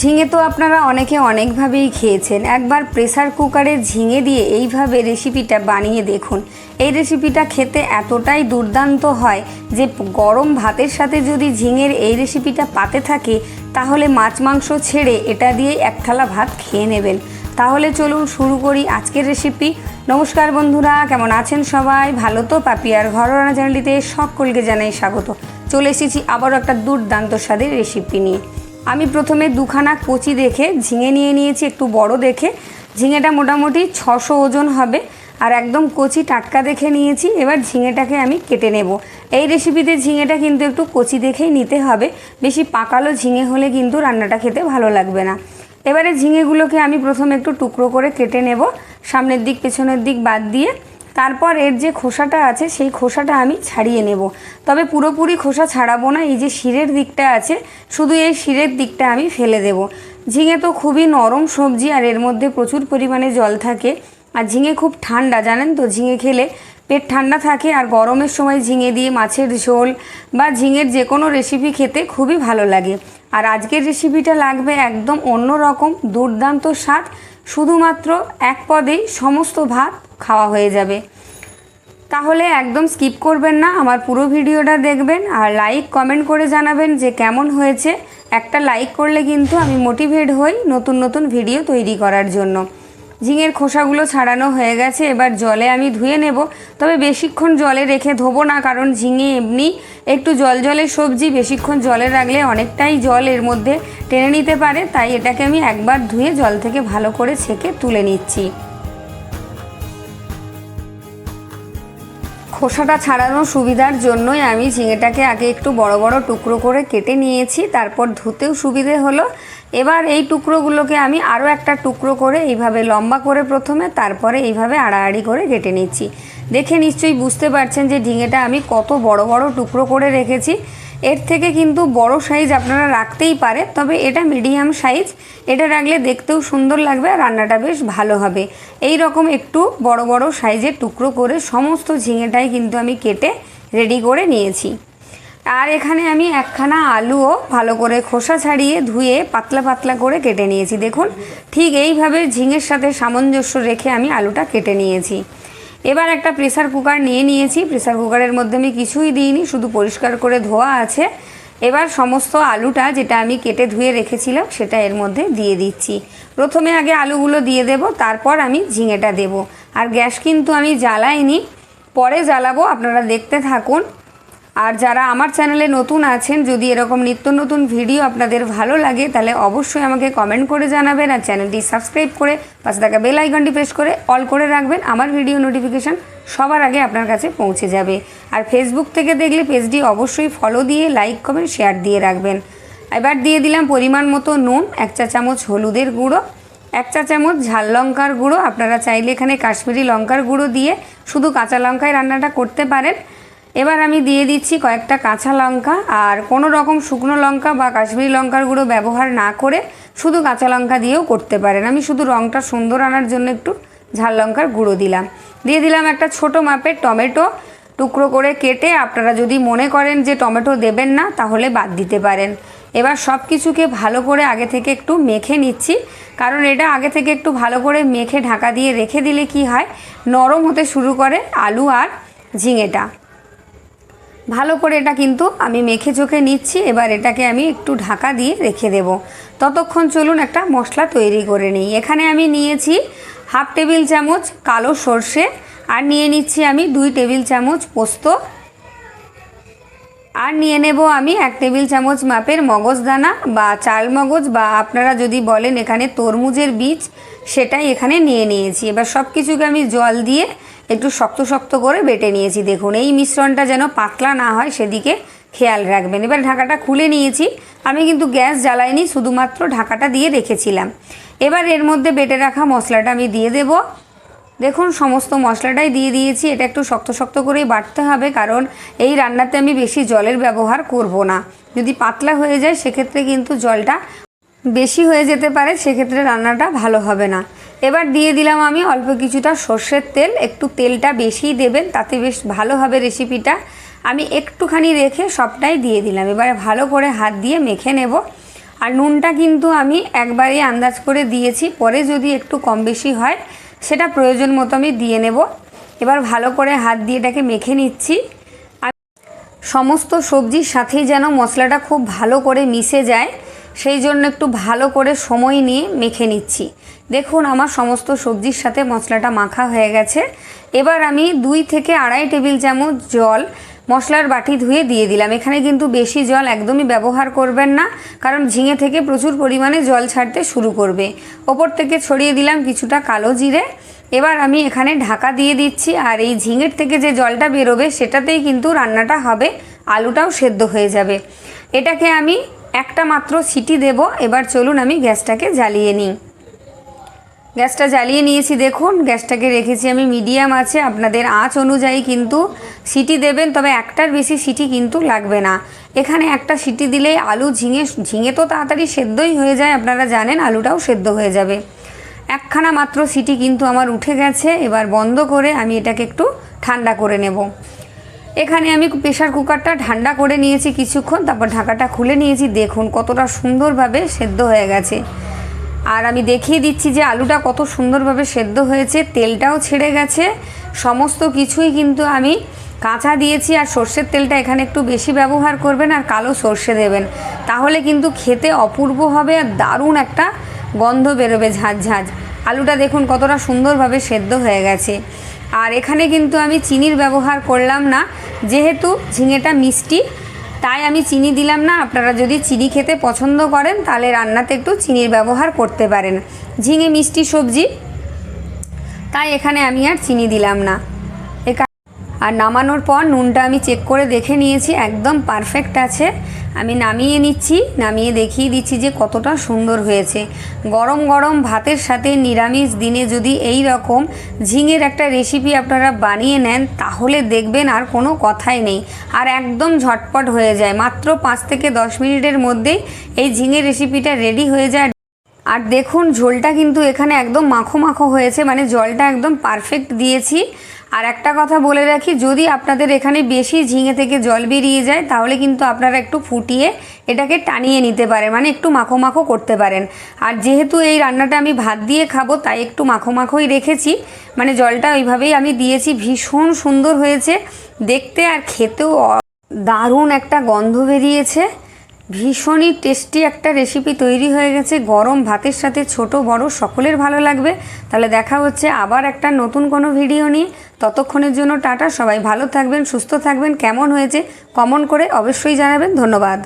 ঝিঙে তো আপনারা অনেকে অনেকভাবেই খেয়েছেন। একবার প্রেসার কুকারে ঝিঙে দিয়ে এইভাবে রেসিপিটা বানিয়ে দেখুন। এই রেসিপিটা খেতে এতটাই দুর্দান্ত হয় যে গরম ভাতের সাথে যদি ঝিঙের এই রেসিপিটা পাতে থাকে, তাহলে মাছ মাংস ছেড়ে এটা দিয়ে এক থালা ভাত খেয়ে নেবেন। তাহলে চলুন শুরু করি আজকের রেসিপি। নমস্কার বন্ধুরা, কেমন আছেন সবাই? ভালো তো? পাপিয়ার ঘরোয়া চ্যানেলটিতে সকলকে জানাই স্বাগত। চলে এসেছি আবারও একটা দুর্দান্ত স্বাদের রেসিপি নিয়ে। আমি প্রথমে দুখানা কচি দেখে ঝিঙে নিয়ে নিয়েছি, একটু বড় দেখে। ঝিঙেটা মোটামুটি ছশো ওজন হবে আর একদম কচি টাটকা দেখে নিয়েছি। এবার ঝিঙেটাকে আমি কেটে নেব। এই রেসিপিতে ঝিঙেটা কিন্তু একটু কচি দেখেই নিতে হবে। বেশি পাকালো ঝিঙে হলে কিন্তু রান্নাটা খেতে ভালো লাগবে না। এবারে ঝিঙেগুলোকে আমি প্রথমে একটু টুকরো করে কেটে নেব। সামনের দিক, পেছনের দিক বাদ দিয়ে তারপর এর যে খোসাটা আছে, সেই খোসাটা আমি ছাড়িয়ে নেব। তবে পুরোপুরি খোসা ছাড়াবো না, এই যে শিরের দিকটা আছে, শুধু এই শিরের দিকটা আমি ফেলে দেব। ঝিঙে তো খুবই নরম সবজি, আর এর মধ্যে প্রচুর পরিমাণে জল থাকে। আর ঝিঙে খুব ঠান্ডা, জানেন তো, ঝিঙে খেলে পেট ঠান্ডা থাকে, আর গরমের সময় ঝিঙে দিয়ে মাছের ঝোল বা ঝিঙের যে কোনো রেসিপি খেতে খুবই ভালো লাগে। আর আজকের রেসিপিটা লাগবে একদম অন্য রকম দুর্দান্ত স্বাদ শুধুমাত্র এক পদেই সমস্ত ভাত খাওয়া হয়ে যাবে। তাহলে একদম স্কিপ করবেন না, আমার পুরো ভিডিওটা দেখবেন আর লাইক, কমেন্ট করে জানাবেন যে কেমন হয়েছে। একটা লাইক করলে কিন্তু আমি মোটিভেট হই নতুন নতুন ভিডিও তৈরি করার জন্য। ঝিঙের খোসাগুলো ছাড়ানো হয়ে গেছে, এবার জলে আমি ধুয়ে নেব। তবে বেশিক্ষণ জলে রেখে ধোবো না, কারণ ঝিঙে এমনি একটু জল জলের সবজি, বেশিক্ষণ জলে রাখলে অনেকটাই জল এর মধ্যে টেনে নিতে পারে, তাই এটাকে আমি একবার ধুয়ে জল থেকে ভালো করে ছেঁকে তুলে নিচ্ছি। খোসাটা ছাড়ানোর সুবিধার জন্যই আমি ঝিঙেটাকে আগে একটু বড় বড় টুকরো করে কেটে নিয়েছি, তারপর ধুতেও সুবিধে হলো। এবার এই টুকরোগুলোকে আমি আরও একটা টুকরো করে এইভাবে লম্বা করে প্রথমে, তারপরে এইভাবে আড়াআড়ি করে কেটে নিচ্ছি। দেখে নিশ্চয়ই বুঝতে পারছেন যে ঝিঙেটা আমি কত বড় বড় টুকরো করে রেখেছি। এর থেকে কিন্তু বড় সাইজ আপনারা রাখতেই পারে, তবে এটা মিডিয়াম সাইজ এটা রাখলে দেখতেও সুন্দর লাগবে আর রান্নাটা বেশ ভালো হবে। এই রকম একটু বড় বড় সাইজের টুকরো করে সমস্ত ঝিঙেটাই কিন্তু আমি কেটে রেডি করে নিয়েছি। আর এখানে আমি একখানা আলুও ভালো করে খোসা ছাড়িয়ে ধুয়ে পাতলা পাতলা করে কেটে নিয়েছি। দেখুন, ঠিক এইভাবে ঝিঙের সাথে সামঞ্জস্য রেখে আমি আলুটা কেটে নিয়েছি। এবার একটা প্রেসার কুকার নিয়ে নিয়েছি। প্রেসার কুকারের মধ্যে আমি কিছুই দিইনি, শুধু পরিষ্কার করে ধোয়া আছে। এবার সমস্ত আলুটা যেটা আমি কেটে ধুয়ে রেখেছিলাম, সেটা এর মধ্যে দিয়ে দিচ্ছি। প্রথমে আগে আলুগুলো দিয়ে দেব, তারপর আমি ঝিঙেটা দেব। আর গ্যাস কিন্তু আমি জ্বালাইনি, পরে জ্বালাবো, আপনারা দেখতে থাকুন। আর যারা আমার চ্যানেলে নতুন আছেন, যদি এরকম নিত্য নতুন ভিডিও আপনাদের ভালো লাগে, তাহলে অবশ্যই আমাকে কমেন্ট করে জানাবেন আর চ্যানেলটি সাবস্ক্রাইব করে পাশে থাকা বেল আইকনটি প্রেস করে অল করে রাখবেন। আমার ভিডিও নোটিফিকেশান সবার আগে আপনার কাছে পৌঁছে যাবে। আর ফেসবুক থেকে দেখলে পেজটি অবশ্যই ফলো দিয়ে লাইক কমেন্ট শেয়ার দিয়ে রাখবেন। এবার দিয়ে দিলাম পরিমাণ মতো নুন, এক চা চামচ হলুদের গুঁড়ো, এক চা চামচ ঝাল লঙ্কার গুঁড়ো। আপনারা চাইলে এখানে কাশ্মীরি লঙ্কার গুঁড়ো দিয়ে শুধু কাঁচা লঙ্কায় রান্নাটা করতে পারেন। এবার আমি দিয়ে দিচ্ছি কয়েকটা কাঁচা লঙ্কা আর কোনো রকম শুকনো লঙ্কা বা কাশ্মীরি লঙ্কার গুঁড়ো ব্যবহার না করে শুধু কাঁচা লঙ্কা দিয়েও করতে পারেন। আমি শুধু রঙটা সুন্দর আনার জন্য একটু ঝাল লঙ্কার গুঁড়ো দিলাম। দিয়ে দিলাম একটা ছোট মাপের টমেটো। টুকরো করে কেটে আপনারা যদি মনে করেন যে টমেটো দেবেন না, তাহলে বাদ দিতে পারেন। এবার সব কিছুকে ভালো করে আগে থেকে একটু মেখে নিচ্ছি। কারণ এটা আগে থেকে একটু ভালো করে মেখে ঢাকা দিয়ে রেখে দিলে কি হয়? নরম হতে শুরু করে আলু আর ঝিঙেটা। ভালো করে এটা কিন্তু আমি মেখে চোখে নিচ্ছি, এবার এটাকে আমি একটু ঢাকা দিয়ে রেখে দেব। ততক্ষণ চলুন একটা মশলা তৈরি করে নিই। এখানে আমি নিয়েছি হাফ টেবিল চামচ কালো সর্ষে আর নিয়ে নিচ্ছি আমি দুই টেবিল চামচ পোস্ত। আর নিয়ে নেব আমি এক টেবিল চামচ মাপের মগজদানা বা চাল মগজ বা আপনারা যদি বলেন এখানে তরমুজের বীজ, সেটাই এখানে নিয়ে নিয়েছি। এবার সব কিছুকে আমি জল দিয়ে একটু শক্ত শক্ত করে বেটে নিয়েছি। দেখুন, এই মিশ্রণটা যেন পাতলা না হয়, সেদিকে খেয়াল রাখবেন। এবার ঢাকাটা খুলে নিয়েছি। আমি কিন্তু গ্যাস জ্বালাইনি, শুধুমাত্র ঢাকাটা দিয়ে রেখেছিলাম। এবার এর মধ্যে বেটে রাখা মশলাটা আমি দিয়ে দেব। দেখুন, সমস্ত মশলাটাই দিয়ে দিয়েছি। এটা একটু শক্ত শক্ত করেই বাটতে হবে, কারণ এই রান্নাতে আমি বেশি জলের ব্যবহার করব না। যদি পাতলা হয়ে যায়, সেক্ষেত্রে কিন্তু জলটা বেশি হয়ে যেতে পারে, সেক্ষেত্রে রান্নাটা ভালো হবে না। এবার দিয়ে দিলাম আমি অল্প কিছুটা সর্ষের তেল। একটু তেলটা বেশিই দেবেন, তাতে বেশ ভালো হবে রেসিপিটা। আমি একটুখানি রেখে সবটাই দিয়ে দিলাম। এবারে ভালো করে হাত দিয়ে মেখে নেব। আর নুনটা কিন্তু আমি একবারেই আন্দাজ করে দিয়েছি, পরে যদি একটু কম বেশি হয়, সেটা প্রয়োজন মতো আমি দিয়ে নেব। এবার ভালো করে হাত দিয়ে এটাকে মেখে নিচ্ছি। আর সমস্ত সবজির সাথেই যেন মশলাটা খুব ভালো করে মিশে যায়। সেই জন্য একটু ভালো করে সময় নিয়ে মেখে নিচ্ছি। দেখুন, আমার সমস্ত সবজির সাথে মশলাটা মাখা হয়ে গেছে। এবার আমি দুই থেকে আড়াই টেবিল চামচ জল মশলার বাটি ধুয়ে দিয়ে দিলাম। এখানে কিন্তু বেশি জল একদমই ব্যবহার করবেন না, কারণ ঝিঙে থেকে প্রচুর পরিমাণে জল ছাড়তে শুরু করবে। ওপর থেকে ছড়িয়ে দিলাম কিছুটা কালো জিরে। এবার আমি এখানে ঢাকা দিয়ে দিচ্ছি, আর এই ঝিঙের থেকে যে জলটা বেরোবে সেটাতেই কিন্তু রান্নাটা হবে। আলুটাও সেদ্ধ হয়ে যাবে। এটাকে আমি একটা মাত্র সিটি দেব। এবার চলুন আমি গ্যাসটাকে জ্বালিয়ে নিই। গ্যাসটা জ্বালিয়ে নিয়েছি, দেখুন। গ্যাসটাকে রেখেছি আমি, মিডিয়াম আছে। আপনাদের আঁচ অনুযায়ী কিন্তু সিটি দেবেন, তবে একটার বেশি সিটি কিন্তু লাগবে না। এখানে একটা সিটি দিলেই আলু ঝিঙে ঝিঙে তো তাড়াতাড়ি সেদ্ধই হয়ে যায়, আপনারা জানেন, আলুটাও সেদ্ধ হয়ে যাবে। একখানা মাত্র সিটি কিন্তু আমার উঠে গেছে। এবার বন্ধ করে আমি এটাকে একটু ঠান্ডা করে নেব। এখানে আমি প্রেশার কুকারটা ঠান্ডা করে নিয়েছি কিছুক্ষণ, তারপর ঢাকাটা খুলে নিয়েছি। দেখুন কতটা সুন্দরভাবে সেদ্ধ হয়ে গেছে। আর আমি দেখিয়ে দিচ্ছি যে আলুটা কত সুন্দরভাবে সেদ্ধ হয়েছে, তেলটাও ছেড়ে গেছে। সমস্ত কিছুই কিন্তু আমি কাঁচা দিয়েছি আর সর্ষের তেলটা এখানে একটু বেশি ব্যবহার করবেন আর কালো সর্ষে দেবেন। তাহলে কিন্তু খেতে অপূর্ব হবে আর দারুণ একটা গন্ধ বেরোবে ঝাঁঝ আলুটা দেখুন কতটা সুন্দরভাবে সেদ্ধ হয়ে গেছে। আর এখানে কিন্তু আমি চিনির ব্যবহার করলাম না, যেহেতু ঝিঙেটা মিষ্টি, তাই আমি চিনি দিলাম না। আপনারা যদি চিনি খেতে পছন্দ করেন, তাহলে রান্নাতে একটু চিনির ব্যবহার করতে পারেন। ঝিঙে মিষ্টি সবজি, তাই এখানে আমি আর চিনি দিলাম না। আর নামানোর পর নুনটা আমি চেক করে দেখে নিয়েছি, একদম পারফেক্ট আছে। আমি নামিয়ে নিচ্ছি, নামিয়ে দেখিয়ে দিচ্ছি যে কতটা সুন্দর হয়েছে। গরম গরম ভাতের সাথে নিরামিষ দিনে যদি এই রকম ঝিঙের একটা রেসিপি আপনারা বানিয়ে নেন, তাহলে দেখবেন আর কোনো কথাই নেই। আর একদম ঝটপট হয়ে যায়। মাত্র পাঁচ থেকে দশ মিনিটের মধ্যেই এই ঝিঙের রেসিপিটা রেডি হয়ে যায়। আর দেখুন, ঝোলটা কিন্তু এখানে একদম মাখো মাখো হয়েছে মানে জলটা একদম পারফেক্ট দিয়েছি। আর একটা কথা বলে রাখি, যদি আপনাদের এখানে বেশি ঝিঙে থেকে জল বেরিয়ে যায়, তাহলে কিন্তু আপনারা একটু ফুটিয়ে এটাকে টানিয়ে নিতে পারেন মানে একটু মাখো মাখো করতে পারেন। আর যেহেতু এই রান্নাটা আমি ভাত দিয়ে খাব, তাই একটু মাখো মাখোই রেখেছি। মানে জলটা ওইভাবেই আমি দিয়েছি, ভীষণ সুন্দর হয়েছে। দেখতে আর খেতেও দারুণ একটা গন্ধ বেরিয়েছে। ভীষণই টেস্টি একটা রেসিপি তৈরি হয়ে গেছে। গরম ভাতের সাথে ছোট, বড়, সকলের ভালো লাগবে। তাহলে দেখা হচ্ছে আবার একটা নতুন কোনো ভিডিও নিয়ে। ততক্ষণের জন্য টাটা, সবাই ভালো থাকবেন, সুস্থ থাকবেন, কেমন হয়েছে, কমন করে অবশ্যই জানাবেন। ধন্যবাদ।